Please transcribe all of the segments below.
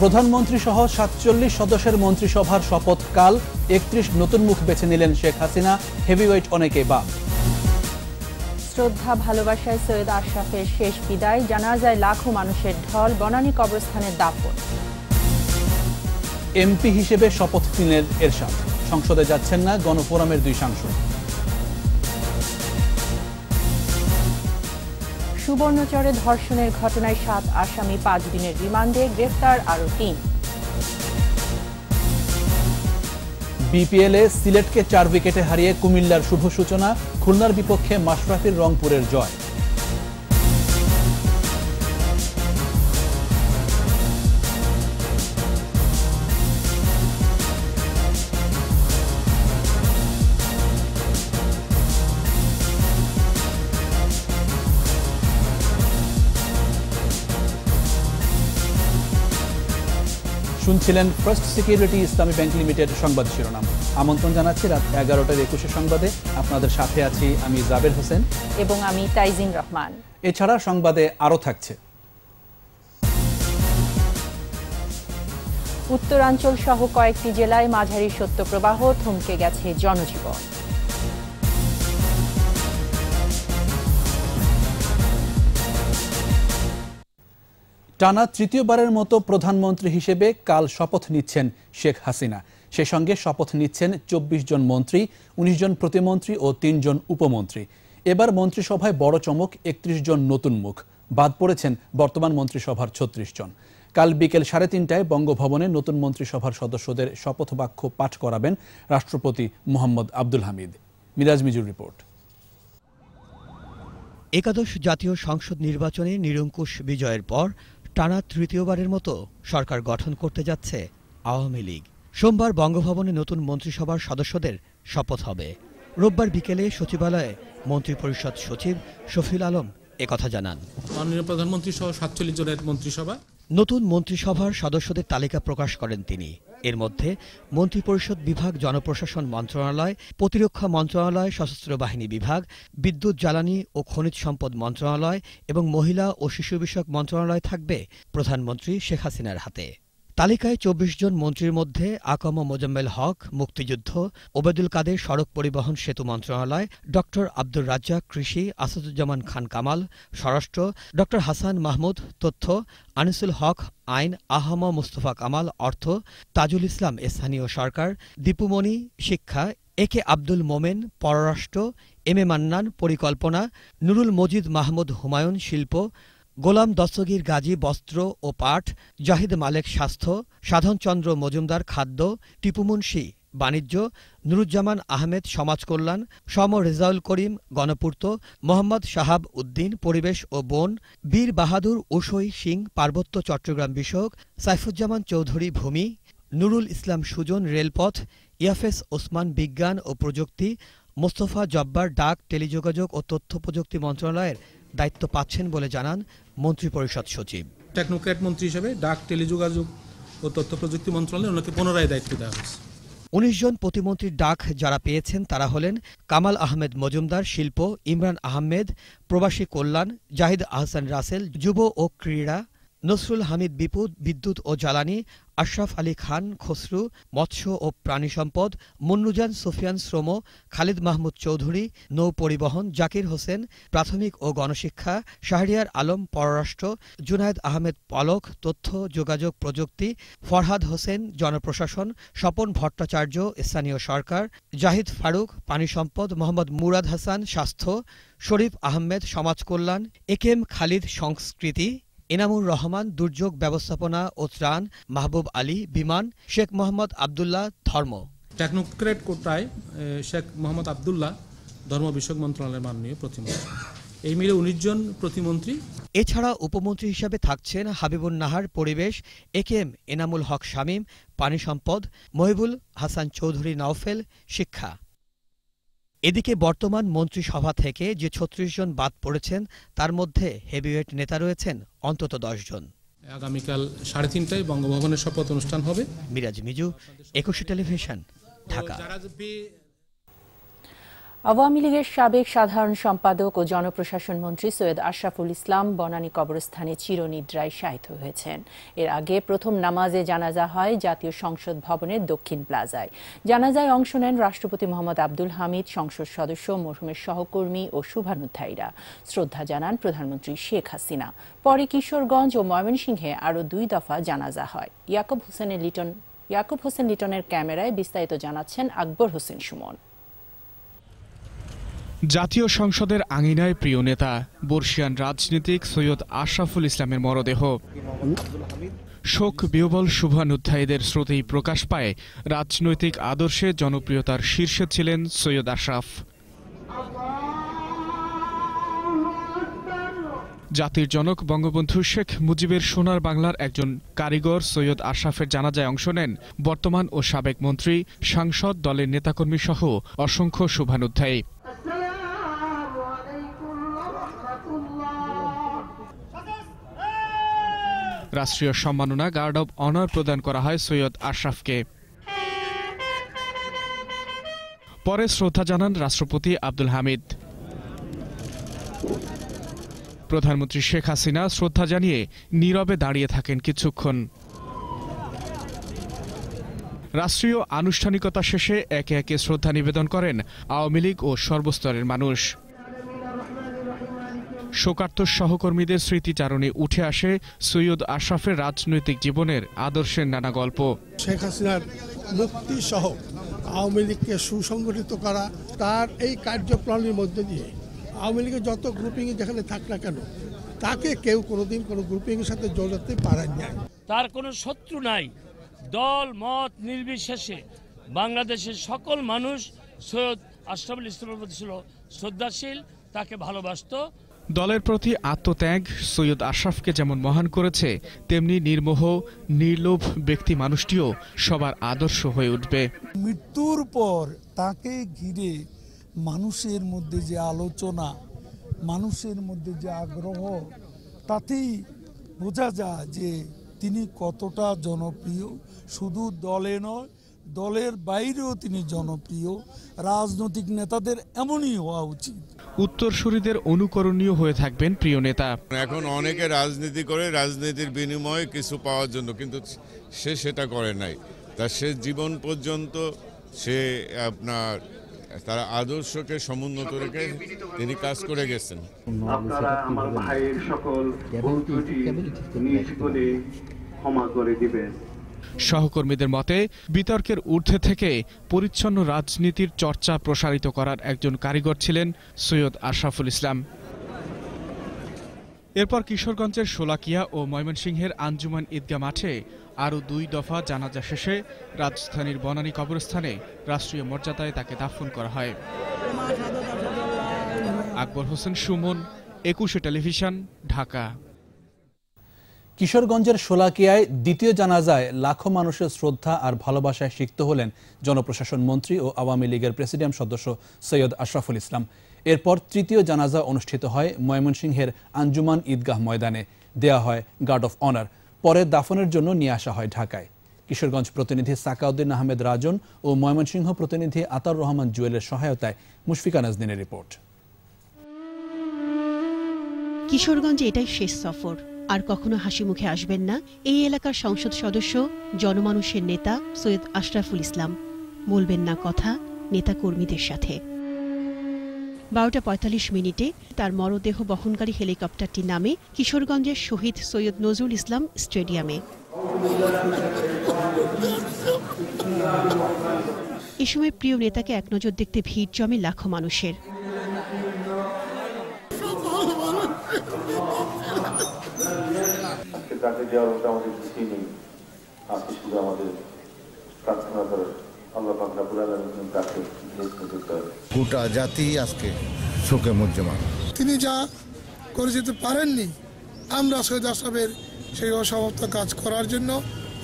প্রধানমন্ত্রী সহ সাতচল্লিশ সদস্যের মন্ত্রিসভার শপথকাল একত্রিশ নতুন মুখ বেছে নিলেন শেখ হাসিনা। হেভিওয়েট অনেকে বা। শ্রদ্ধা ভালোবাসায় সৈয়দ আশরাফের শেষ বিদায়। জানাজায় লাখো মানুষের ঢল বনানী কবরস্থানের দাফন এমপি হিসেবে শপথ নিলেন এরশাদ। সংসদে যাচ্ছেন না গণফোরামের দুই সাংসদ। সুবর্ণচরে ধর্ষণের ঘটনায় সাত আসামি, পাঁচ দিনের রিমান্ডে গ্রেফতার আরও তিন। বিপিএলে সিলেটকে চার উইকেটে হারিয়ে কুমিল্লার শুভ সূচনা, খুলনার বিপক্ষে মাশরাফির রংপুরের জয়। শুনছিলেন First Security Islami Bank Limited সংবাদ শিরোনাম। আমন্ত্রণ জানাচ্ছি রাত এগারোটার একুশে সংবাদে। আপনাদের সাথে আছি আমি জাবের হোসেন। এবং আমি তাইজিন রহমান। এছাড়া সংবাদে আরও থাকছে। উত্তরাঞ্চল সহ কয়েকটি জেলায় মাঝারি শৈত্যপ্রবাহ থমকে গেছে জনজীবন। টানা তৃতীয়বারের মতো প্রধানমন্ত্রী হিসেবে কাল শপথ নিচ্ছেন শেখ হাসিনা। সে সঙ্গে শপথ নিচ্ছেন চব্বিশ জন মন্ত্রী ১৯ জন প্রতিমন্ত্রী ও তিনজন উপমন্ত্রী। এবার মন্ত্রিসভায় বড় চমক, একত্রিশ জন নতুন মুখ। বাদ পড়েছেন বর্তমান মন্ত্রিসভার ছত্রিশ জন। কাল বিকেল সাড়ে তিনটায় বঙ্গভবনে নতুন মন্ত্রিসভার সদস্যদের শপথ বাক্য পাঠ করাবেন রাষ্ট্রপতি মোহাম্মদ আব্দুল হামিদ। মিরাজ মিজুর রিপোর্ট। একাদশ জাতীয় সংসদ নির্বাচনে নিরঙ্কুশ বিজয়ের পর টানা তৃতীয়বারের মতো সরকার গঠন করতে যাচ্ছে আওয়ামী লীগ। সোমবার বঙ্গভবনে নতুন মন্ত্রিসভার সদস্যদের শপথ হবে। রোববার বিকেলে সচিবালয়ে মন্ত্রিপরিষদ সচিব শফিল আলম একথা জানান। মাননীয় প্রধানমন্ত্রী সহ সাতচল্লিশ জনের মন্ত্রিসভা। নতুন মন্ত্রিসভার সদস্যদের তালিকা প্রকাশ করেন তিনি। এর মধ্যে মন্ত্রিপরিষদ বিভাগ, জনপ্রশাসন মন্ত্রণালয়, প্রতিরক্ষা মন্ত্রণালয়, সশস্ত্র বাহিনী বিভাগ, বিদ্যুৎ, জ্বালানি ও খনিজ সম্পদ মন্ত্রণালয় এবং মহিলা ও শিশু বিষয়ক মন্ত্রণালয় থাকবে প্রধানমন্ত্রী শেখ হাসিনার হাতে। তালিকায় চব্বিশ জন মন্ত্রীর মধ্যে আকাম মোজাম্মেল হক, মুক্তিযুদ্ধ ওবেদুল কাদের সড়ক পরিবহন সেতু মন্ত্রণালয় ড আব্দুর রাজ্জাক কৃষি, আসাদুজ্জামান খান কামাল, স্বরাষ্ট্র ড হাসান মাহমুদ, তথ্য, আনিসুল হক, আইন, আহম মুস্তফা কামাল, অর্থ, তাজুল ইসলাম স্থানীয় সরকার দীপুমণি শিক্ষা, এ কে আব্দুল মোমেন, পররাষ্ট্র, এম এ মান্নান, পরিকল্পনা, নুরুল মজিদ মাহমুদ হুমায়ুন, শিল্প গোলাম দস্তগীর গাজী বস্ত্র ও পাট, জাহিদ মালেক স্বাস্থ্য সাধনচন্দ্র মজুমদার খাদ্য টিপুমুনশি বাণিজ্য, নুরুজ্জামান আহমেদ সমাজ কল্যাণ, সম রেজাউল করিম গণপূর্ত, মোহাম্মদ শাহাব উদ্দিন পরিবেশ ও বন, বীর বাহাদুর উসই সিং পার্বত্য চট্টগ্রাম বিষয়ক, সাইফুজ্জামান চৌধুরী ভূমি, নুরুল ইসলাম সুজন রেলপথ, ইয়াফেস ওসমান বিজ্ঞান ও প্রযুক্তি, মোস্তফা জব্বার ডাক টেলিযোগাযোগ ও তথ্য প্রযুক্তি মন্ত্রণালয়ের দায়িত্ব পাচ্ছেন বলে জানান মন্ত্রিপরিষদ সচিব। টেকনোক্র্যাট মন্ত্রী হিসেবে ডাক টেলিযোগাযোগ ও তথ্য প্রযুক্তি মন্ত্রণালয়ে ওনাকে পুনরায় দায়িত্ব দেওয়া হয়েছে। উনিশ জন প্রতিমন্ত্রীর ডাক যারা পেয়েছেন তারা হলেন কামাল আহমেদ মজুমদার শিল্প ইমরান আহমেদ প্রবাসী কল্যাণ জাহিদ আহসান রাসেল যুব ও ক্রীড়া নসরুল হামিদ বিপুদ, বিদ্যুৎ ও জ্বালানি, আশরাফ আলী খান খসরু, মৎস্য ও প্রাণী সম্পদ, মুন্নুজান সুফিয়ান শ্রম, খালিদ মাহমুদ চৌধুরী, নৌ পরিবহন, জাকির হোসেন, প্রাথমিক ও গণশিক্ষা, শাহরিয়ার আলম পররাষ্ট্র, জুনায়দ আহমেদ পলক, তথ্য, যোগাযোগ প্রযুক্তি, ফরহাদ হোসেন জনপ্রশাসন, স্বপন ভট্টাচার্য, স্থানীয় সরকার, জাহিদ ফারুক, পানি সম্পদ, মোহাম্মদ মুরাদ হাসান, স্বাস্থ্য, শরীফ আহমেদ সমাজ কল্যাণ একেম খালিদ সংস্কৃতি এনামুর রহমান দুর্যোগ ব্যবস্থাপনা ও ত্রাণ মাহবুব আলী বিমান শেখ মোহাম্মদ আবদুল্লাহ ধর্ম। টেকনোক্রেট কোটায় শেখ মোহাম্মদ আবদুল্লাহ ধর্ম বিষয়ক মন্ত্রণালয়ের মাননীয় প্রতিমন্ত্রী। এই মিলে উনিশ জন প্রতিমন্ত্রী। এছাড়া উপমন্ত্রী হিসাবে থাকছেন হাবিবুন নাহার পরিবেশ A K M Enamul Haque Shamim পানি সম্পদ মহিবুল হাসান চৌধুরী নাওফেল শিক্ষা। এদিকে বর্তমান মন্ত্রিসভা থেকে যে ছত্রিশ জন বাদ পড়েছেন তার মধ্যে হেভিওয়েট নেতা রয়েছেন অন্তত দশ জন। আগামীকাল সাড়ে তিনটায় বঙ্গভবনের শপথ অনুষ্ঠান হবে। মিরাজ মিজু একুশে টেলিভিশন ঢাকা। আওয়ামী লীগের সাবেক সাধারণ সম্পাদক ও জনপ্রশাসন মন্ত্রী সৈয়দ আশরাফুল ইসলাম বনানী কবরস্থানে চিরনিদ্রায় শায়িত হয়েছেন। এর আগে প্রথম নামাজে জানাজা হয় জাতীয় সংসদ ভবনের দক্ষিণ প্লাজায়। জানাজায় অংশ নেন রাষ্ট্রপতি মোহাম্মদ আব্দুল হামিদ, সংসদ সদস্য, মরহুমের সহকর্মী ও শুভানুধ্যায়ীরা। শ্রদ্ধা জানান প্রধানমন্ত্রী শেখ হাসিনা। পরে কিশোরগঞ্জ ও ময়মনসিংহে আরও দুই দফা জানাজা হয়। ইয়াকুব হোসেনের লিটন ইয়াকুব হোসেন লিটনের ক্যামেরায় বিস্তারিত জানাচ্ছেন আকবর হোসেন সুমন। জাতীয় সংসদের আঙিনায় প্রিয় নেতা, বর্ষিয়ান রাজনীতিক সৈয়দ আশরাফুল ইসলামের মরদেহ। শোক, বিহবল, শুভানুধ্যায়ীদের স্রোতেই প্রকাশ পায় রাজনৈতিক আদর্শে জনপ্রিয়তার শীর্ষে ছিলেন সৈয়দ আশরাফ। জাতির জনক বঙ্গবন্ধু শেখ মুজিবের সোনার বাংলার একজন কারিগর সৈয়দ আশরাফের জানাজায় অংশ নেন বর্তমান ও সাবেক মন্ত্রী, সাংসদ দলের নেতাকর্মী সহ অসংখ্য শুভানুধ্যায়ী। রাষ্ট্রীয় সম্মাননা গার্ড অব অনার প্রদান করা হয় সৈয়দ আশরাফকে। পরে শ্রদ্ধা জানান রাষ্ট্রপতি আব্দুল হামিদ। প্রধানমন্ত্রী শেখ হাসিনা শ্রদ্ধা জানিয়ে নীরবে দাঁড়িয়ে থাকেন কিছুক্ষণ। রাষ্ট্রীয় আনুষ্ঠানিকতা শেষে একে একে শ্রদ্ধা নিবেদন করেন আওয়ামী লীগ ও সর্বস্তরের মানুষ। শোকার্ত সহকর্মীদের স্মৃতিচারণে উঠে আসে সৈয়দ আশরাফের রাজনৈতিক জীবনের আদর্শের নানা গল্প। শেখ হাসিনার মুক্তি সহ আওয়ামী লীগকে সুসংগঠিত করা তার এই কার্যপ্রণালীর মধ্যে দিয়ে আওয়ামী লীগের যত গ্রুপিংয়ে যেখানে থাক না কেন তাকে কেউ কোনোদিন কোনো গ্রুপিংয়ের সাথে জড়াতে পারেন না তার কোনো শত্রু নাই। দল মত নির্বিশেষে বাংলাদেশের সকল মানুষ সৈয়দ আশরাফুল ইসলামের প্রতি ছিল শ্রদ্ধাশীল তাকে ভালোবাসতো দলের প্রতি আত্মত্যাগ সৈয়দ আশরাফকে যেমন মহান করেছে, তেমনি নির্মোহ, নির্লোভ ব্যক্তি মানুষটিও সবার আদর্শ হয়ে উঠবে। মৃত্যুর পর তাকে ঘিরে মানুষের মধ্যে যে আলোচনা, মানুষের মধ্যে যে আগ্রহ, তাতেই বোঝা যায় যে তিনি কতটা জনপ্রিয়। শুধু দলে নয়, দলের বাইরেও তিনি জনপ্রিয়। রাজনৈতিক নেতাদের এমনই হওয়া উচিত। উত্তরসূরিদের অনুকরণীয় হয়ে থাকবেন প্রিয় নেতা। এখন অনেকে রাজনীতি করে রাজনীতির বিনিময়ে কিছু পাওয়ার জন্য কিন্তু সে সেটা করে নাই। তার সে জীবন পর্যন্ত সে আপনার তার আদর্শকে সমুন্নত রেখে তিনি কাজ করে গেছেন। আপনারা আমার ভাইয়ের সকল ক্ষমা করে দিবেন। সহকর্মীদের মতে, বিতর্কের ঊর্ধ্বে থেকে পরিচ্ছন্ন রাজনীতির চর্চা প্রসারিত করার একজন কারিগর ছিলেন সৈয়দ আশরাফুল ইসলাম। এরপর কিশোরগঞ্জের শোলাকিয়া ও ময়মনসিংহের আঞ্জুমান ঈদগাহ মাঠে আরও দুই দফা জানাজা শেষে রাজধানীর বনানী কবরস্থানে রাষ্ট্রীয় মর্যাদায় তাকে দাফন করা হয়। আকবর হোসেন সুমন, একুশে টেলিভিশন, ঢাকা। কিশোরগঞ্জের শোলাকিয়ায় দ্বিতীয় জানাজায় লাখো মানুষের শ্রদ্ধা আর ভালোবাসায় সিক্ত হলেন জনপ্রশাসন মন্ত্রী ও আওয়ামী লীগের প্রেসিডিয়াম সদস্য সৈয়দ আশরাফুল ইসলাম। এরপর তৃতীয় জানাজা অনুষ্ঠিত হয় ময়মনসিংহের আঞ্জুমান ঈদগাহ ময়দানে। দেয়া হয় গার্ড অফ অনার। পরে দাফনের জন্য নিয়ে আসা হয় ঢাকায়। কিশোরগঞ্জ প্রতিনিধি সাকাউদ্দিন আহমেদ রাজন ও ময়মনসিংহ প্রতিনিধি আতার রহমান জুয়েলের সহায়তায় মুশফিকা নাজদিনের রিপোর্ট। কিশোরগঞ্জে এটাই শেষ সফর। আর কখনো হাসি মুখে আসবেন না এই এলাকার সংসদ সদস্য, জনমানুষের নেতা সৈয়দ আশরাফুল ইসলাম। বলবেন না কথা নেতা কর্মীদের সাথে। বারোটা পঁয়তাল্লিশ মিনিটে তার মরদেহ বহনকারী হেলিকপ্টারটি নামে কিশোরগঞ্জের শহীদ সৈয়দ নজরুল ইসলাম স্টেডিয়ামে। এ সময় প্রিয় নেতাকে এক নজর দেখতে ভিড় জমে লাখো মানুষের। মতো আমাদের নেই। শুধু আমাদের প্রার্থনা আল্লাহ গোটা জাতি আজকে শোকে মুজ্জমান। তিনি যা করে যেতে পারেননি আমরা সৈয়দ আশরাফের সেই অসমাপ্ত কাজ করার জন্য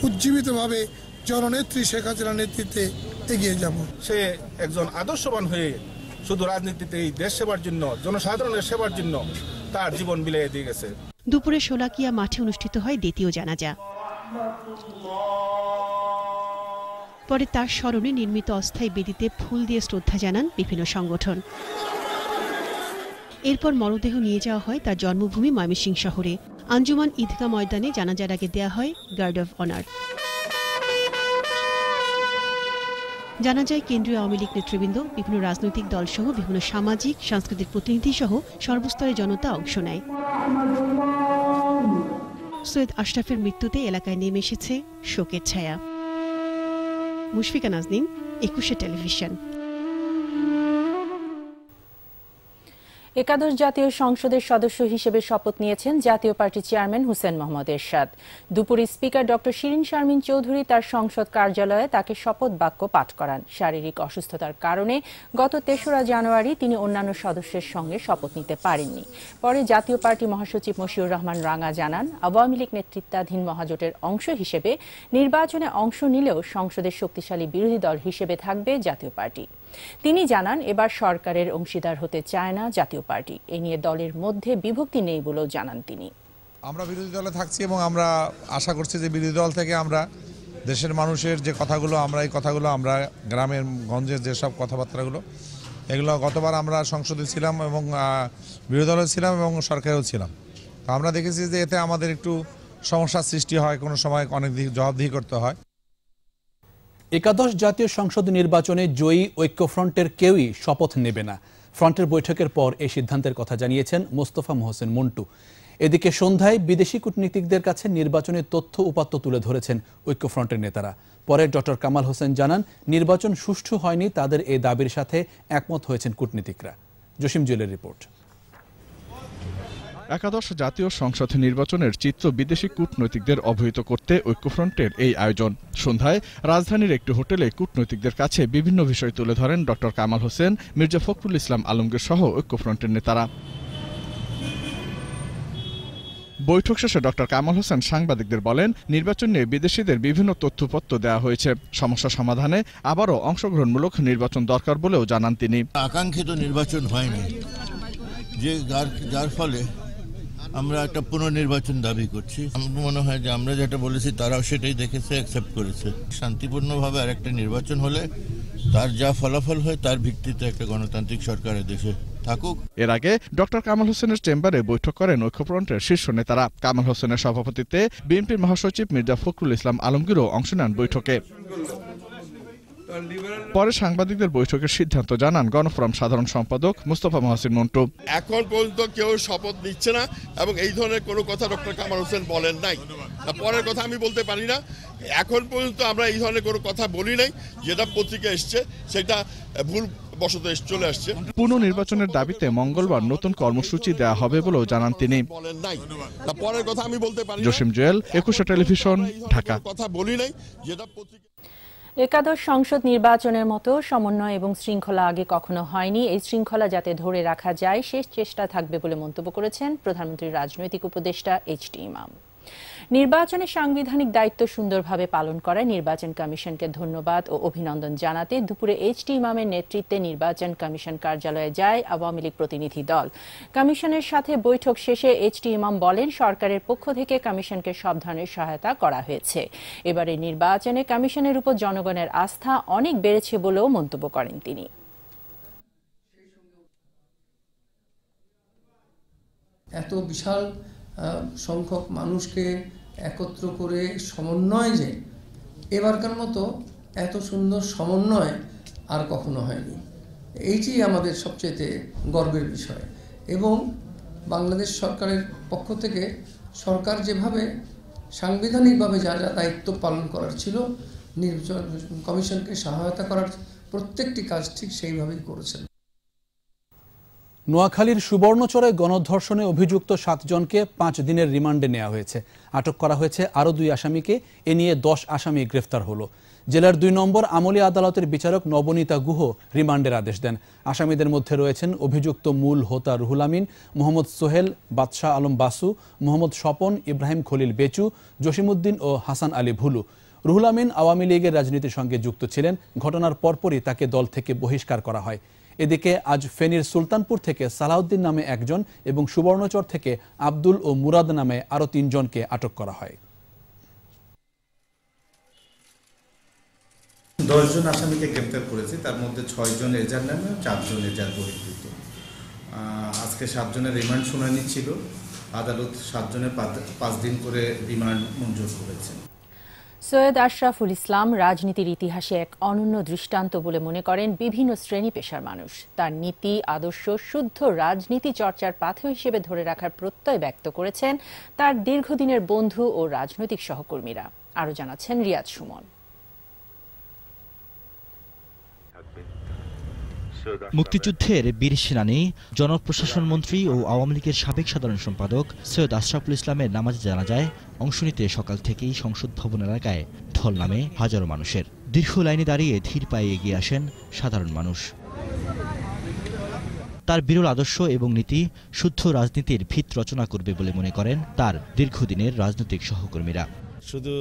উজ্জীবিতভাবে জননেত্রী শেখ হাসিনার নেতৃত্বে এগিয়ে যাব। সে একজন আদর্শবান হয়ে শুধু রাজনীতিতে এই দেশ সেবার জন্য, জনসাধারণের সেবার জন্য তার জীবন বিলিয়ে দিয়ে গেছে। দুপুরে শোলাকিয়া মাঠে অনুষ্ঠিত হয় দ্বিতীয় জানাজা। পরে তার স্মরণে নির্মিত অস্থায়ী বেদিতে ফুল দিয়ে শ্রদ্ধা জানান বিভিন্ন সংগঠন। এরপর মরদেহ নিয়ে যাওয়া হয় তার জন্মভূমি ময়মনসিংহ শহরে। আঞ্জুমান ঈদগাহ ময়দানে জানাজার আগে দেয়া হয় গার্ড অফ অনার। জানা যায়, কেন্দ্রীয় আওয়ামী লীগ নেতৃবৃন্দ বিভিন্ন রাজনৈতিক দল সহ বিভিন্ন সামাজিক, সাংস্কৃতিক প্রতিনিধি সহ সর্বস্তরের জনতা অংশ নেয়। সৈয়দ আশরাফের মৃত্যুতে এলাকায় নেমে এসেছে শোকের ছায়া। মুশফিকা নাজনীন, একুশে টেলিভিশন। একাদশ জাতীয় সংসদের সদস্য হিসেবে শপথ নিয়েছেন জাতীয় পার্টির চেয়ারম্যান হুসেন মোহাম্মদ এরশাদ। দুপুরে স্পিকার ডক্টর শিরিন শারমিন চৌধুরী তার সংসদ কার্যালয়ে তাকে শপথ বাক্য পাঠ করান। শারীরিক অসুস্থতার কারণে গত তেসরা জানুয়ারি তিনি অন্যান্য সদস্যের সঙ্গে শপথ নিতে পারেননি। পরে জাতীয় পার্টি মহাসচিব মশিউর রহমান রাঙা জানান, আওয়ামী লীগ নেতৃত্বাধীন মহাজোটের অংশ হিসেবে নির্বাচনে অংশ নিলেও সংসদের শক্তিশালী বিরোধী দল হিসেবে থাকবে জাতীয় পার্টি। তিনি জানান, এবার সরকারের অংশীদার হতে চায় না জাতীয় পার্টি। এ নিয়ে দলের মধ্যে বিভক্তি নেই বলেও জানান তিনি। আমরা বিরোধী দলে থাকছি এবং আমরা আশা করছি যে বিরোধী দল থেকে আমরা, দেশের মানুষের যে কথাগুলো, আমরা এই কথাগুলো, আমরা গ্রামের গঞ্জের যেসব কথাবার্তাগুলো, এগুলো গতবার আমরা সংসদে ছিলাম এবং বিরোধী দলে ছিলাম এবং সরকারেও ছিলাম। তো আমরা দেখেছি যে এতে আমাদের একটু সমস্যার সৃষ্টি হয়, কোনো সময় অনেক দিক জবাবদিহি করতে হয়। একাদশ জাতীয় সংসদ নির্বাচনে জয়ী ঐক্যফ্রন্টের কেউই শপথ নেবে না। ফ্রন্টের বৈঠকের পর এই সিদ্ধান্তের কথা জানিয়েছেন মোস্তফা মোহসেন মন্টু। এদিকে সন্ধ্যায় বিদেশি কূটনীতিকদের কাছে নির্বাচনের তথ্য উপাত্ত তুলে ধরেছেন ঐক্যফ্রন্টের নেতারা। পরে ডক্টর কামাল হোসেন জানান, নির্বাচন সুষ্ঠু হয়নি, তাদের এই দাবির সাথে একমত হয়েছেন কূটনীতিকরা। জসিম জুয়েলের রিপোর্ট। একাদশ জাতীয় সংসদ নির্বাচনের চিত্র বিদেশি কূটনৈতিকদের অবহিত করতে ঐক্যফ্রন্টের এই আয়োজন। সন্ধ্যায় রাজধানীর একটি হোটেলে কূটনৈতিকদের কাছে বিভিন্ন বিষয় তুলে ধরেন ডক্টর কামাল হোসেন, মির্জা ফখরুল ইসলাম আলমগীর সহ ঐক্যফ্রন্টের নেতারা। বৈঠক শেষে ডক্টর কামাল হোসেন সাংবাদিকদের বলেন, নির্বাচন নিয়ে বিদেশিদের বিভিন্ন তথ্যপত্র দেওয়া হয়েছে। সমস্যা সমাধানে আবারও অংশগ্রহণমূলক নির্বাচন দরকার বলেও জানান তিনি। আকাঙ্ক্ষিত নির্বাচন হয়নি। যে যার ফলে আমরা একটা পুনর্নির্বাচন দাবি করছি। আমার মনে হয় যে আমরা যেটা বলেছি, তারাও সেটাই দেখেছে অ্যাকসেপ্ট করেছে। শান্তিপূর্ণভাবে আরেকটা নির্বাচন হলে তার যা ফলাফল হয়, তার ভিত্তিতে একটা গণতান্ত্রিক সরকারের দেশে থাকুক। এর আগে ডক্টর কামাল হোসেনের চেম্বারে বৈঠক করেন ঐক্যফ্রন্টের শীর্ষ নেতারা। কামাল হোসেনের সভাপতিত্বে বিএনপির মহাসচিব মির্জা ফখরুল ইসলাম আলমগীরও অংশ নেন বৈঠকে। পরে সাংবাদিকদের বৈঠকের সিদ্ধান্ত জানান গণফোরাম সাধারণ সম্পাদক মুস্তফা মহাসিন মন্টু। এখন পর্যন্ত কেউ শপথ নিচ্ছে না এবং এই ধরনের কোনো কথা ডক্টর কামাল হোসেন বলেন নাই। পরের কথা আমি বলতে পারি না। এখন পর্যন্ত আমরা এই ধরনের কোনো কথা বলি নাই। যেটা পত্রিকা এসছে সেটা ভুল এসে চলে আসছে। পুনর্নির্বাচনের দাবিতে মঙ্গলবার নতুন কর্মসূচি দেওয়া হবে বলেও জানান তিনি। বলেন নাই। পরের কথা আমি বলতে পারি। জসিম জুয়েল একুশে টেলিভিশন ঢাকা। কথা বলি নাই। যেটা পত্রিকা একাদশ সংসদ নির্বাচনের মতো সমন্বয় এবং শৃঙ্খলা আগে কখনো হয়নি। এই শৃঙ্খলা যাতে ধরে রাখা যায়, শেষ চেষ্টা থাকবে বলে মন্তব্য করেছেন প্রধানমন্ত্রীর রাজনৈতিক উপদেষ্টা এইচ টি ইমাম। নির্বাচনের সাংবিধানিক দায়িত্ব সুন্দরভাবে পালন করায় নির্বাচন কমিশনকে ধন্যবাদ ও অভিনন্দন জানাতে দুপুরে এইচ টি ইমামের নেতৃত্বে নির্বাচন কমিশন কার্যালয়ে যায় আওয়ামী লীগ প্রতিনিধি দল। কমিশনের সাথে বৈঠক শেষে এইচ টি ইমাম বলেন, সরকারের পক্ষ থেকে কমিশনকে সব ধরনের সহায়তা করা হয়েছে। এবারে নির্বাচনে কমিশনের উপর জনগণের আস্থা অনেক বেড়েছে বলেও মন্তব্য করেন তিনি। এত বিশাল সংখ্যক মানুষকে একত্র করে সমন্বয় যে এবারকার মতো এত সুন্দর সমন্বয় আর কখনো হয়নি। এইটি আমাদের সবচেয়ে গর্বের বিষয় এবং বাংলাদেশ সরকারের পক্ষ থেকে সরকার যেভাবে সাংবিধানিকভাবে যা যা দায়িত্ব পালন করার ছিল, নির্বাচন কমিশনকে সহায়তা করার প্রত্যেকটি কাজ ঠিক সেইভাবেই করেছেন। নোয়াখালীর সুবর্ণচরে গণধর্ষণে অভিযুক্ত সাতজনকে পাঁচ দিনের রিমান্ডে নেওয়া হয়েছে। আটক করা হয়েছে আরও দুই আসামিকে। এ নিয়ে দশ আসামি গ্রেফতার হলো। জেলার দুই নম্বর আমলি আদালতের বিচারক নবনীতা গুহ রিমান্ডের আদেশ দেন। আসামিদের মধ্যে রয়েছেন অভিযুক্ত মূল হোতা রুহুল আমিন, মোহাম্মদ সোহেল, বাদশাহ আলম বাসু, মোহাম্মদ স্বপন, ইব্রাহিম খলিল বেচু জসিমুদ্দিন ও হাসান আলী ভুলু। রুহুল আমিন আওয়ামী লীগের রাজনীতির সঙ্গে যুক্ত ছিলেন। ঘটনার পরপরই তাকে দল থেকে বহিষ্কার করা হয়। এদিকে আজ ফেনীর সুলতানপুর থেকে সালাউদ্দিন নামে একজন এবং সুবর্ণচর থেকে আব্দুল ও মুরাদ নামে আরও তিনজনকে আটক করা হয়। দশজন আসামিকে গ্রেপ্তার করেছি। তার মধ্যে ছয়জন এজার নামে চারজন এজার বহির্ভূত। আজকে সাতজনের রিমান্ড শুনানি ছিল। আদালত সাতজনের পাঁচ দিন করে রিমান্ড মঞ্জুর করেছেন। সৈয়দ আশরাফুল ইসলাম রাজনীতির ইতিহাসে এক অনন্য দৃষ্টান্ত বলে মনে করেন বিভিন্ন শ্রেণি পেশার মানুষ। তার নীতি, আদর্শ, শুদ্ধ রাজনীতি চর্চার পাথেয় হিসেবে ধরে রাখার প্রত্যয় ব্যক্ত করেছেন তার দীর্ঘদিনের বন্ধু ও রাজনৈতিক সহকর্মীরা। আরও জানাচ্ছেন রিয়াজ সুমন। মুক্তিযুদ্ধের বীর সেনানী, জনপ্রশাসন মন্ত্রী ও আওয়ামী লীগের সাবেক সাধারণ সম্পাদক সৈয়দ আশরাফুল ইসলামের নামাজে জানা যায়, অংশ নিতে সকাল থেকেই সংসদ ভবন এলাকায় ঢল নামে হাজারো মানুষের। দীর্ঘ লাইনে দাঁড়িয়ে ধীর পায়ে এগিয়ে আসেন সাধারণ মানুষ। তার বিরল আদর্শ এবং নীতি শুদ্ধ রাজনীতির ভিত রচনা করবে বলে মনে করেন তার দীর্ঘদিনের রাজনৈতিক সহকর্মীরা। শুধু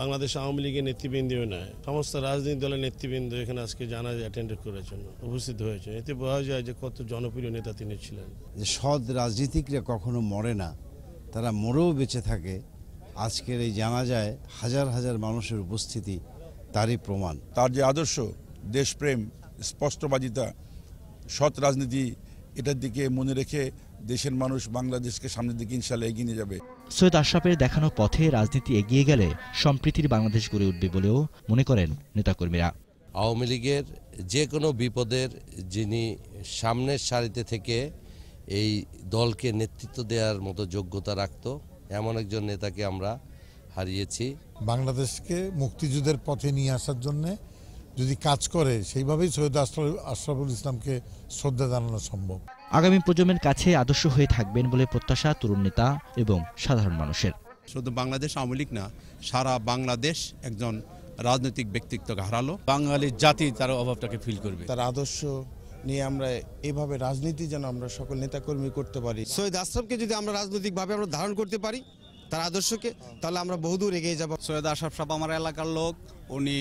বাংলাদেশ আওয়ামী লীগের নেতৃবৃন্দও নয় সমস্ত রাজনৈতিক দলের নেতৃবৃন্দ এখানে আজকে জানা অ্যাটেন্ড করেছেন উপস্থিত হয়েছে এতে বোঝা যায় যে কত জনপ্রিয় নেতা তিনি ছিলেন। যে সৎ রাজনীতিকরা কখনো মরে না তারা মরেও বেঁচে থাকে। আজকের এই জানা যায় হাজার হাজার মানুষের উপস্থিতি তারই প্রমাণ। তার যে আদর্শ দেশপ্রেম স্পষ্টবাদিতা সৎ রাজনীতি এটার দিকে মনে রেখে দেশের মানুষ বাংলাদেশকে সামনের দিকে ইনশাল্লাহ এগিয়ে নিয়ে যাবে। সৈয়দ আশরাফের দেখানো পথে রাজনীতি এগিয়ে গেলে সম্প্রীতির বাংলাদেশ গড়ে উঠবে বলেও মনে করেন নেতাকর্মীরা। আওয়ামী লীগের যে কোনো বিপদের যিনি সামনের সারিতে থেকে এই দলকে নেতৃত্ব দেওয়ার মতো যোগ্যতা রাখত এমন একজন নেতাকে আমরা হারিয়েছি। বাংলাদেশকে মুক্তিযুদ্ধের পথে নিয়ে আসার জন্য যদি কাজ করে সেইভাবেই সৈয়দ আশরাফ আশরাফুল ইসলামকে শ্রদ্ধা জানানো সম্ভব। আগামী প্রজন্মের কাছে আদর্শ হয়ে থাকবেন বলে প্রত্যাশা তরুণ নেতা এবং সাধারণ মানুষের। শুধু বাংলাদেশ আওয়ামী লীগ না সারা বাংলাদেশ একজন রাজনৈতিক ব্যক্তিত্বকে হারালো। বাঙালি জাতি তার অভাবটাকে ফিল করবে। তার আদর্শ নিয়ে আমরা এভাবে রাজনীতি যেন আমরা সকল নেতাকর্মী করতে পারি। সৈয়দ আশরাফকে যদি আমরা রাজনৈতিকভাবে আমরা ধারণ করতে পারি তার আদর্শকে তাহলে আমরা বহুদূর এগিয়ে যাব। সৈয়দ আশরাফ সাহেব আমার এলাকার লোক। উনি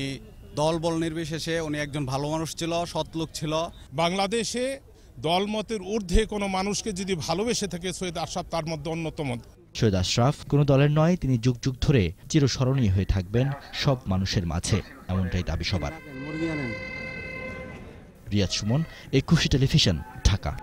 দল বল নির্বিশেষে উনি একজন ভালো মানুষ ছিল সৎ লোক ছিল। বাংলাদেশে দলমতের ঊর্ধ্বে কোনো মানুষকে যদি ভালোবেসে থাকে সৈয়দ আশরাফ, তার মধ্যে অন্যতম। সৈয়দ আশরাফ কোনো দলের নয়, তিনি যুগ যুগ ধরে চিরস্মরণীয় হয়ে থাকবেন সব মানুষের মাঝে, এমনটাই দাবি সবার। রিয়াজ সুমন, একুশে টেলিভিশন, ঢাকা।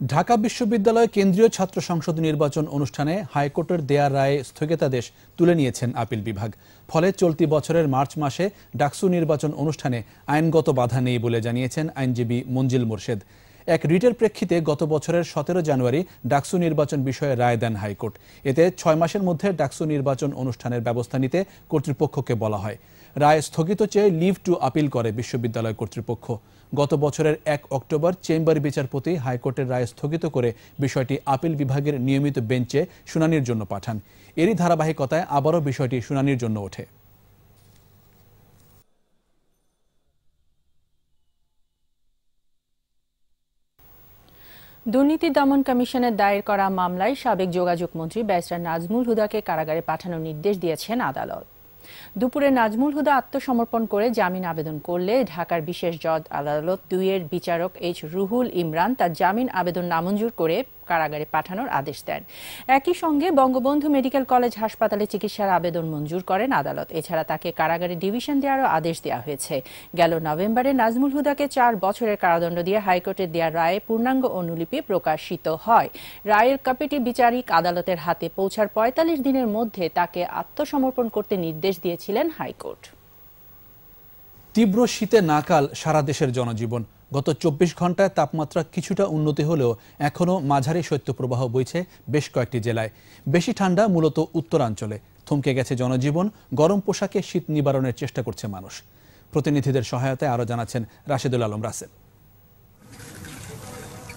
ঢাকা বিশ্ববিদ্যালয় কেন্দ্রীয় ছাত্র সংসদ নির্বাচন অনুষ্ঠানে হাইকোর্টের দেয়া রায়ে স্থগিতাদেশ তুলে নিয়েছেন আপিল বিভাগ। ফলে চলতি বছরের মার্চ মাসে ডাকসু নির্বাচন অনুষ্ঠানে আইনগত বাধা নেই বলে জানিয়েছেন আইনজীবী মঞ্জিল মোর্শেদ। এক রিটের প্রেক্ষিতে গত বছরের সতেরো জানুয়ারি ডাকসু নির্বাচন বিষয়ে রায় দেন হাইকোর্ট। এতে ছয় মাসের মধ্যে ডাকসু নির্বাচন অনুষ্ঠানের ব্যবস্থা নিতে কর্তৃপক্ষকে বলা হয়। রায় স্থগিত চেয়ে লিভ টু আপিল করে বিশ্ববিদ্যালয় কর্তৃপক্ষ। গত বছরের এক অক্টোবর চেম্বার বিচারপতি হাইকোর্টের রায় স্থগিত করে বিষয়টি আপিল বিভাগের নিয়মিত বেঞ্চে শুনানির জন্য পাঠান। এরই ধারাবাহিকতায় আবারও বিষয়টি শুনানির জন্য ওঠে। দুর্নীতি দমন কমিশনের দায়ের করা মামলায় সাবেক যোগাযোগ মন্ত্রী ব্যারিস্টার নাজমুল হুদাকে কারাগারে পাঠানোর নির্দেশ দিয়েছেন আদালত। দুপুরে নাজমুল হুদা আত্মসমর্পণ করে জামিন আবেদন করলে ঢাকার বিশেষ জজ আদালত দুইয়ের বিচারক এইচ রুহুল ইমরান তার জামিন আবেদন নামঞ্জুর করে কারাগারে পাঠানোর আদেশ দেন। একই সঙ্গে বঙ্গবন্ধু মেডিকেল কলেজ হাসপাতালে চিকিৎসার আবেদন মঞ্জুর করেন আদালত। এছাড়া তাকে কারাগারে ডিভিশন দেওয়ারও আদেশ দেওয়া হয়েছে। গেল নভেম্বরে নাজমুল হুদাকে চার বছরের কারাদণ্ড দিয়ে হাইকোর্টের দেওয়া রায়ে পূর্ণাঙ্গ অনুলিপি প্রকাশিত হয়। রায়ের কপিটি বিচারিক আদালতের হাতে পৌঁছার পঁয়তাল্লিশ দিনের মধ্যে তাকে আত্মসমর্পণ করতে নির্দেশ দিয়েছিলেন হাইকোর্ট। তীব্র শীতে নাকাল সারা দেশের জনজীবন। গত চব্বিশ ঘন্টায় তাপমাত্রা কিছুটা উন্নতি হলেও এখনও মাঝারি শৈত্যপ্রবাহ বইছে বেশ কয়েকটি জেলায়। বেশি ঠান্ডা মূলত উত্তরাঞ্চলে। থমকে গেছে জনজীবন, গরম পোশাকে শীত নিবারণের চেষ্টা করছে মানুষ। প্রতিনিধিদের সহায়তায় আরও জানাচ্ছেন রাশেদুল আলম রাসেল।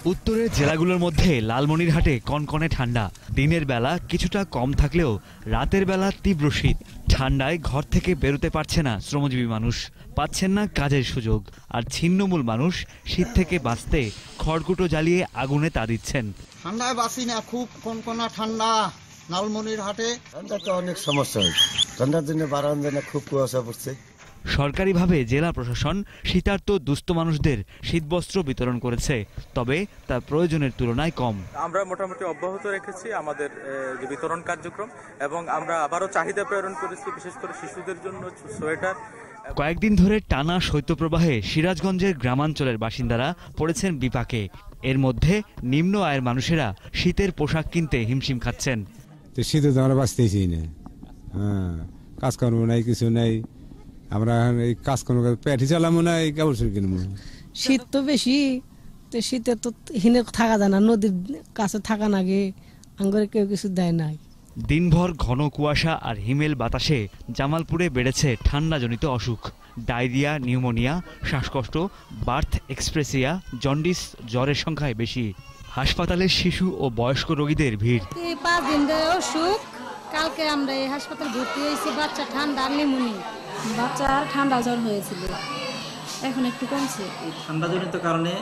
উত্তরের জেলাগুলোর মধ্যে লালমনিরহাটে কনকনে ঠান্ডা। দিনের বেলা কিছুটা কম থাকলেও রাতের বেলা তীব্র শীত। ঠান্ডায় ঘর থেকে বেরোতে পারছে না শ্রমজীবী মানুষ। পাচ্ছেন না কাজের সুযোগ। আর ছিন্নমূল মানুষ শীত থেকে বাঁচতে খড়কুটো জ্বালিয়ে আগুনে তা দিচ্ছেন। ঠান্ডায় বাসি না খুব কনকনা ঠান্ডা লালমনির হাটে ঠান্ডা তো অনেক সমস্যা হয়েছে। ঠান্ডার জন্য বারান্দায় খুব কুয়াশা পড়ছে। সরকারিভাবে জেলা প্রশাসন শীতার্ত দুস্থ মানুষদের শীতবস্ত্র বিতরণ করেছে তবে তা প্রয়োজনের তুলনায় কম। আমরা মোটামুটি অব্যাহত রেখেছি আমাদের যে বিতরণ কার্যক্রম এবং আমরা আবারও চাহিদা প্রেরণ করেছি বিশেষ করে শিশুদের জন্য সোয়েটার। কয়েকদিন ধরে টানা শৈত্যপ্রবাহে সিরাজগঞ্জের গ্রামাঞ্চলের বাসিন্দারা পড়েছেন বিপাকে। এর মধ্যে নিম্ন আয়ের মানুষেরা শীতের পোশাক কিনতে হিমশিম খাচ্ছেন। তো শীতে তো আমরা বাঁচতেছি না। হ্যাঁ কাজকর্ম নাই কিছু নাই। আমরা এই কাজকর্ম করে পেটি চালামো না এই কাপড় চোপড় কিনবো। শীত তো বেশি তো শীতে তো হিনে থাকা যায় না নদীর কাছে থাকা নাগে আঙ্গরে কেউ কিছু দেয় নাই দিনভর ঘন কুয়াশা আর হিমেল বাতাসে জামালপুরে বেড়েছে ঠান্ডাজনিত অসুখ। ডায়রিয়া নিউমোনিয়া শ্বাসকষ্ট বার্থ এক্সপ্রেসিয়া জন্ডিস জ্বরের সংখ্যায় বেশি। হাসপাতালে শিশু ও বয়স্ক রোগীদের ভিড়। পাঁচ দিন অসুখ কালকে আমরা এই হাসপাতাল ভর্তি হয়েছি বাচ্চা ঠান্ডা নিমুনি বাচ্চার ঠান্ডা জ্বর হয়েছিল। এখন একটু কমছে। এই ঠান্ডাজনিত কারণে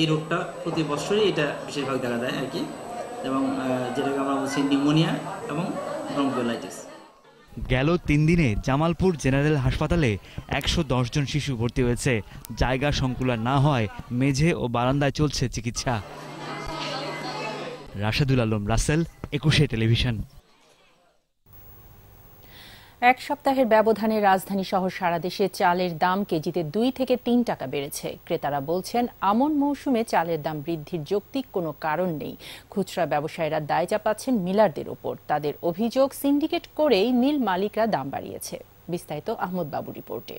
এই রোগটা প্রতি বছরই এটা বেশিরভাগ দেখা যায় আর কি। এবং যেটাকে আমরা বলছি নিউমোনিয়া এবং ব্রঙ্কিওলাইটিস গেল তিন দিনে জামালপুর জেনারেল হাসপাতালে একশো জন শিশু ভর্তি হয়েছে। জায়গা সংকুলান না হয় মেঝে ও বারান্দায় চলছে চিকিৎসা। রাশেদুল আলম রাসেল একুশে টেলিভিশন। এক সপ্তাহের ব্যবধানে রাজধানী সহ সারা দেশে চালের দাম কেজিতে দুই থেকে তিন টাকা বেড়েছে। ক্রেতারা বলছেন, আমন মৌসুমে চালের দাম বৃদ্ধির যৌক্তিক কোনো কারণ নেই। খুচরা ব্যবসায়ীরা দায় চাপাচ্ছেন মিলারদের ওপর। তাদের অভিযোগ, সিন্ডিকেট করেই মিল মালিকরা দাম বাড়িয়েছে। বিস্তারিত আহমদ বাবু রিপোর্টে।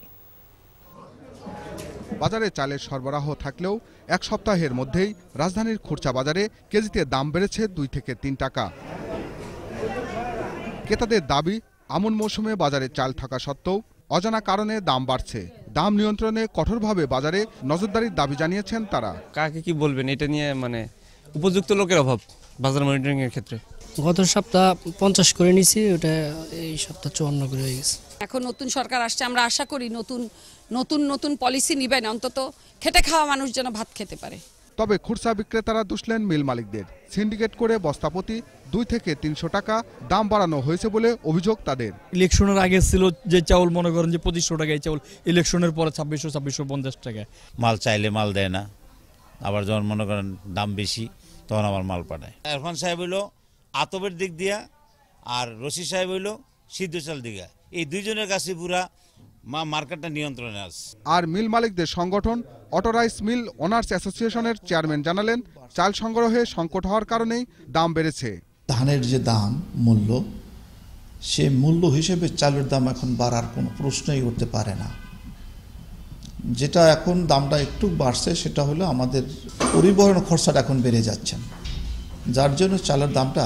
বাজারে চালের সরবরাহ থাকলেও এক সপ্তাহের মধ্যেই রাজধানীর খুরচা বাজারে কেজিতে দাম বেড়েছে দুই থেকে তিন টাকা। ক্রেতাদের দাবি আমন মৌসুমে বাজারে চাল থাকা সত্ত্বেও অজানা কারণে দাম বাড়ছে। দাম নিয়ন্ত্রণে কঠোরভাবে বাজারে নজরদারির দাবি জানিয়েছেন তারা। কাকে কি বলবেন? এটা নিয়ে মানে উপযুক্ত লোকের অভাব বাজার মনিটরিং এর ক্ষেত্রে। গত সপ্তাহ পঞ্চাশ করে নিছি ওটা এই সপ্তাহ চুয়ান্ন করে হয়ে গেছে। এখন নতুন সরকার আসছে আমরা আশা করি নতুন নতুন নতুন পলিসি নিবেন অন্তত খেটে খাওয়া মানুষ যেন ভাত খেতে পারে। তবে খুরসা বিক্রেতারা দুষলেন মিল মালিকদের। সিন্ডিকেট করে বস্তাপতি দুই থেকে তিনশো টাকা দাম বাড়ানো হয়েছে বলে অভিযোগ তাদের। ইলেকশনের আগে ছিল যে চাউল মনে করেন যে পঁচিশশো টাকা এই চাউল ইলেকশনের পরে ছাব্বিশশো ছাব্বিশশো পঞ্চাশ টাকা মাল চাইলে মাল দেয় না। আবার যখন মনে করেন দাম বেশি তখন আবার মাল পাঠায়। এরফান সাহেব হইল আতবের দিক দিয়া আর রশি সাহেব হইল সিদ্ধচাল দিঘা। এই দুইজনের কাছে পুরা মা মার্কেটটা নিয়ন্ত্রণে আছে। আর মিল মালিকদের সংগঠন অটোরাইস মিল ওনার্স অ্যাসোসিয়েশনের চেয়ারম্যান জানালেন চাল সংগ্রহে সংকট হওয়ার কারণেই দাম বেড়েছে। ধানের যে দাম মূল্য সে মূল্য হিসেবে চালের দাম এখন বাড়ার কোনো প্রশ্নই উঠতে পারে না। যেটা এখন দামটা একটু বাড়ছে সেটা হলো আমাদের পরিবহন খরচাটা এখন বেড়ে যাচ্ছে। যার জন্য চালের দামটা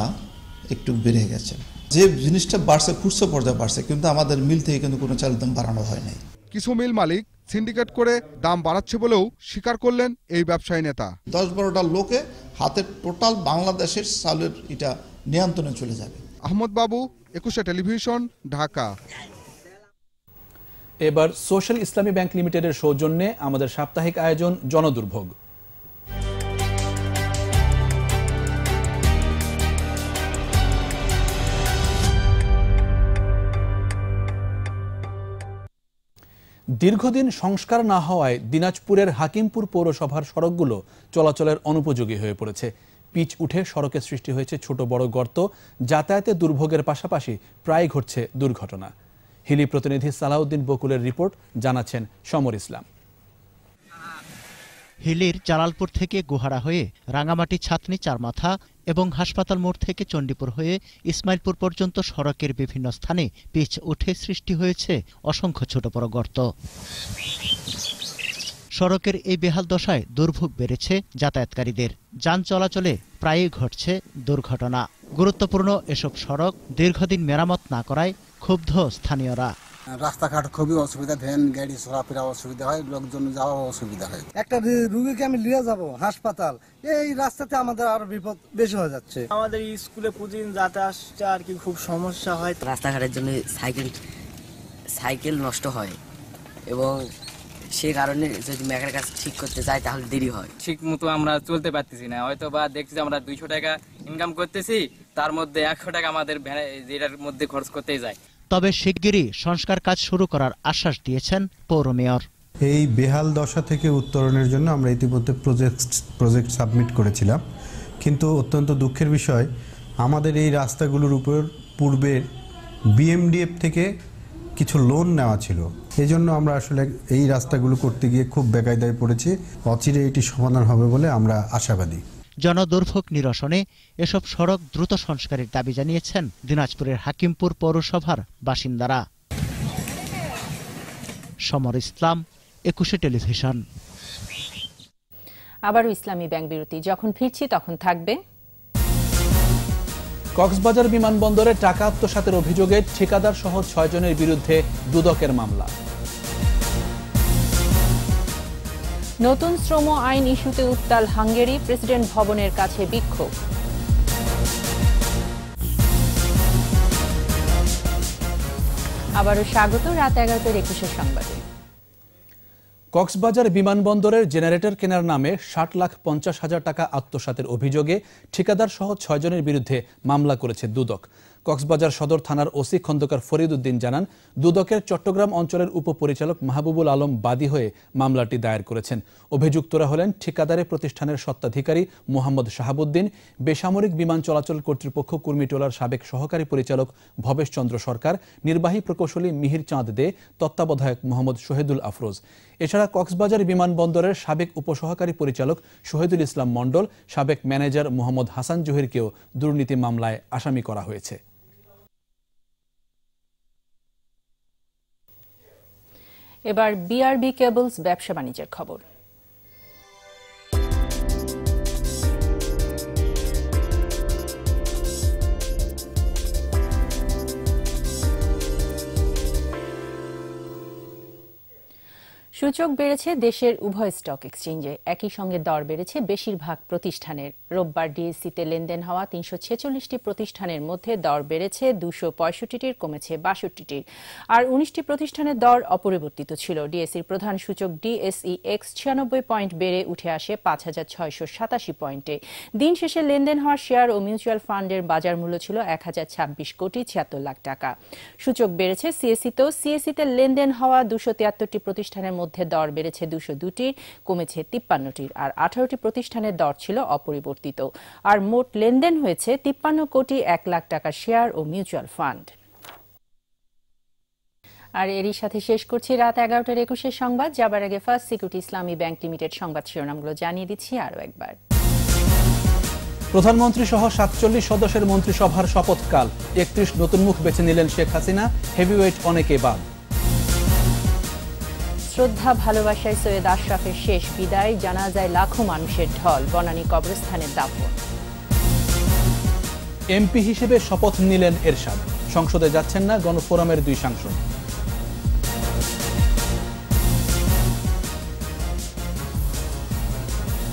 একটু বেড়ে গেছে। যে জিনিসটা বাড়ছে খুচরো পর্যায়ে বাড়ছে কিন্তু আমাদের মিল থেকে কিন্তু কোনো চালের দাম বাড়ানো হয় নাই। কিছু মিল মালিক সিন্ডিকেট করে দাম বাড়াচ্ছে বলেও স্বীকার করলেন এই ব্যবসায়ী নেতা। দশ বারোটা লোকে হাতে টোটাল বাংলাদেশের চালের এটা নিয়ন্ত্রণে চলে যাবে। আহমদ বাবু একুশে টেলিভিশন ঢাকা। এবার সোশ্যাল ইসলামী ব্যাংক লিমিটেডের সৌজন্যে আমাদের সাপ্তাহিক আয়োজন জনদুর্ভোগ। দীর্ঘদিন সংস্কার না হওয়ায় দিনাজপুরের হাকিমপুর পৌরসভার সড়কগুলো চলাচলের অনুপযোগী হয়ে পড়েছে। পিচ উঠে সড়কে সৃষ্টি হয়েছে ছোট বড় গর্ত। যাতায়াতে দুর্ভোগের পাশাপাশি প্রায় ঘটছে দুর্ঘটনা। হিলি প্রতিনিধি সালাউদ্দিন বকুলের রিপোর্ট, জানাচ্ছেন সমর ইসলাম। হিলির জালালপুর থেকে গুহারা হয়ে রাঙামাটি ছাতনি চারমাথা এবং হাসপাতাল মোড় থেকে চণ্ডীপুর হয়ে ইসমাইলপুর পর্যন্ত সড়কের বিভিন্ন স্থানে পিচ উঠে সৃষ্টি হয়েছে অসংখ্য ছোট বড় গর্ত। সড়কের এই বেহাল দশায় দুর্ভোগ বেড়েছে যাতায়াতকারীদের। যান চলাচলে প্রায়ই ঘটছে দুর্ঘটনা। গুরুত্বপূর্ণ এসব সড়ক দীর্ঘদিন মেরামত না করায় ক্ষুব্ধ স্থানীয়রা। রাস্তাঘাট খুবই অসুবিধা ভ্যান গাড়ি চলাফেরা অসুবিধা হয় লোকজন যাওয়া অসুবিধা হয়। একটা রুগীকে আমি নিয়ে যাব হাসপাতাল এই রাস্তাতে আমাদের আরও বিপদ বেশি হয়ে যাচ্ছে। আমাদের স্কুলে প্রতিদিন যাতায়াতটা আর কি খুব সমস্যা হয়। রাস্তাঘাটের জন্য সাইকেল সাইকেল নষ্ট হয় এবং সে কারণে যদি মেকার কাছে ঠিক করতে চায় তাহলে দেরি হয়। ঠিক মতো আমরা চলতে পারতেছি না। হয়তো বা দেখছি যে আমরা দুইশো টাকা ইনকাম করতেছি তার মধ্যে একশো টাকা আমাদের ভ্যানে- এটার মধ্যে খরচ করতেই যায়। তবে শিগগিরই সংস্কার কাজ শুরু করার আশ্বাস দিয়েছেন পৌর মেয়র। এই বেহাল দশা থেকে উত্তরণের জন্য আমরা ইতিমধ্যে প্রজেক্ট প্রজেক্ট সাবমিট করেছিলাম। কিন্তু অত্যন্ত দুঃখের বিষয় আমাদের এই রাস্তাগুলোর উপর পূর্বের বিএমডিএফ থেকে কিছু লোন নেওয়া ছিল। এই জন্য আমরা আসলে এই রাস্তাগুলো করতে গিয়ে খুব বেকায়দায় পড়েছি। অচিরে এটি সমাধান হবে বলে আমরা আশাবাদী। জনদুর্ভোগ নিরসনে এসব সড়ক দ্রুত সংস্কারের দাবি জানিয়েছেন দিনাজপুরের হাকিমপুর পৌরসভার বাসিন্দারা। সমর ইসলাম একুশে টেলিভিশন। আবারও ইসলামী ব্যাংক বিরতি। যখন ফিরছি তখন থাকবে কক্সবাজার বিমানবন্দরে টাকা আত্মসাতের অভিযোগে ঠিকাদার সহ ছয়জনের বিরুদ্ধে দুদকের মামলা। নতুন শ্রম আইন ইস্যুতে উত্তাল হাঙ্গেরি, প্রেসিডেন্ট ভবনের কাছে বিক্ষোভ। আবারও স্বাগত, রাত এগারোটার একুশের সংবাদে। কক্সবাজার বিমানবন্দরের জেনারেটর কেনার নামে ষাট লাখ পঞ্চাশ হাজার টাকা আত্মসাতের অভিযোগে ঠিকাদার সহ ছয়জনের বিরুদ্ধে মামলা করেছে দুদক। কক্সবাজার সদর থানার ওসি খন্দকার ফরিদ উদ্দিন জানান, দুদকের চট্টগ্রাম অঞ্চলের উপপরিচালক মাহবুবুল আলম বাদী হয়ে মামলাটি দায়ের করেছেন। অভিযুক্তরা হলেন ঠিকাদারে প্রতিষ্ঠানের সত্ত্বাধিকারী মোহাম্মদ শাহাবুদ্দিন, বেসামরিক বিমান চলাচল কর্তৃপক্ষ কুর্মিটোলার সাবেক সহকারী পরিচালক ভবেশ চন্দ্র সরকার, নির্বাহী প্রকৌশলী মিহির চাঁদ দে, তত্ত্বাবধায়ক মোহাম্মদ শহীদুল আফরোজ। এছাড়া কক্সবাজার বিমানবন্দরের সাবেক উপসহকারী পরিচালক শহীদুল ইসলাম মণ্ডল, সাবেক ম্যানেজার মোহাম্মদ হাসান জহিরকেও দুর্নীতি মামলায় আসামি করা হয়েছে। এবার বিআরবি কেবলস ব্যবসা বাণিজ্যের খবর। সূচক বেড়েছে দেশের উভয় স্টক এক্সচেঞ্জে একই সঙ্গে দর বেড়েছে বেশিরভাগ প্রতিষ্ঠানের। রোববার ডিএসসিতে লেনদেন হওয়া তিনশো প্রতিষ্ঠানের মধ্যে দর বেড়েছে দুশো পঁয়ষট্টিটির, কমেছে বাষট্টিটির। আর উনিশটি প্রতিষ্ঠানের দর অপরিবর্তিত ছিল। ডিএসসির প্রধান সূচক ডিএসই এক্স ছিয়ানব্বই পয়েন্ট বেড়ে উঠে আসে পাঁচ হাজার ছয়শো সাতাশি পয়েন্টে দিন শেষে লেনদেন হওয়া শেয়ার ও মিউচুয়াল ফান্ডের বাজার মূল্য ছিল এক হাজার ছাব্বিশ কোটি ছিয়াত্তর লাখ টাকা। সূচক বেড়েছে সিএসিতেও সিএসিতে লেনদেন হওয়া দুশো তিয়াত্তরটি প্রতিষ্ঠানের মধ্যে দর বেড়েছে দুশো দুটির কমেছে তিপ্পান্নটির। আর আঠারোটি প্রতিষ্ঠানের দর ছিল অপরিবর্তিত। আর মোট লেনদেন হয়েছে তিপ্পান্ন কোটি এক লাখ টাকার শেয়ার ও মিউচুয়াল ফান্ড। আর এরই সাথে শেষ করছি রাত এগারোটার একুশের সংবাদ। যাবার আগে First Security Islami Bank Limited সংবাদ শিরোনামগুলো জানিয়ে দিচ্ছি আরও একবার। প্রধানমন্ত্রী সহ সাতচল্লিশ সদস্যের মন্ত্রিসভার শপথকাল। একত্রিশ নতুন মুখ বেছে নিলেন শেখ হাসিনা, হেভিওয়েট অনেকে বাদ শ্রদ্ধা ভালোবাসায় সৈয়দ আশরাফের শেষ বিদায় জানা যায় লাখো মানুষের ঢল বনানী কবরস্থানের দাফন। এমপি হিসেবে শপথ নিলেন এরশাদ। সংসদে যাচ্ছেন না গণফোরামের দুই সাংসদ।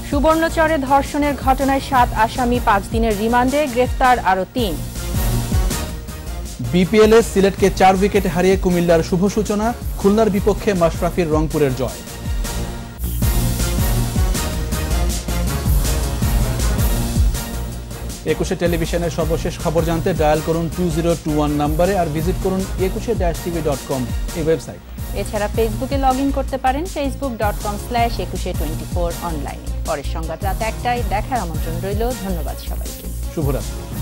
সুবর্ণচরে ধর্ষণের ঘটনায় সাত আসামি পাঁচ দিনের রিমান্ডে গ্রেফতার আরও তিন। বিপিএলে সিলেটকে চার উইকেটে হারিয়ে কুমিল্লার শুভ সূচনা খুলনার বিপক্ষে মাশরাফির রংপুরের জয়। একুশে টেলিভিশনের সর্বশেষ খবর জানতে ডায়াল করুন টু জিরো টু ওয়ান নাম্বারে আর ভিজিট করুন একুশে ড্যাশ টিভি ডট কম এই ওয়েবসাইট এছাড়া ফেসবুকে লগ ইন করতে পারেন Facebook dot com slash Ekushey twenty four অনলাইনে পরের সংবাদ রাত একটায় দেখার আমন্ত্রণ রইল ধন্যবাদ সবাইকে। শুভরাত্রি।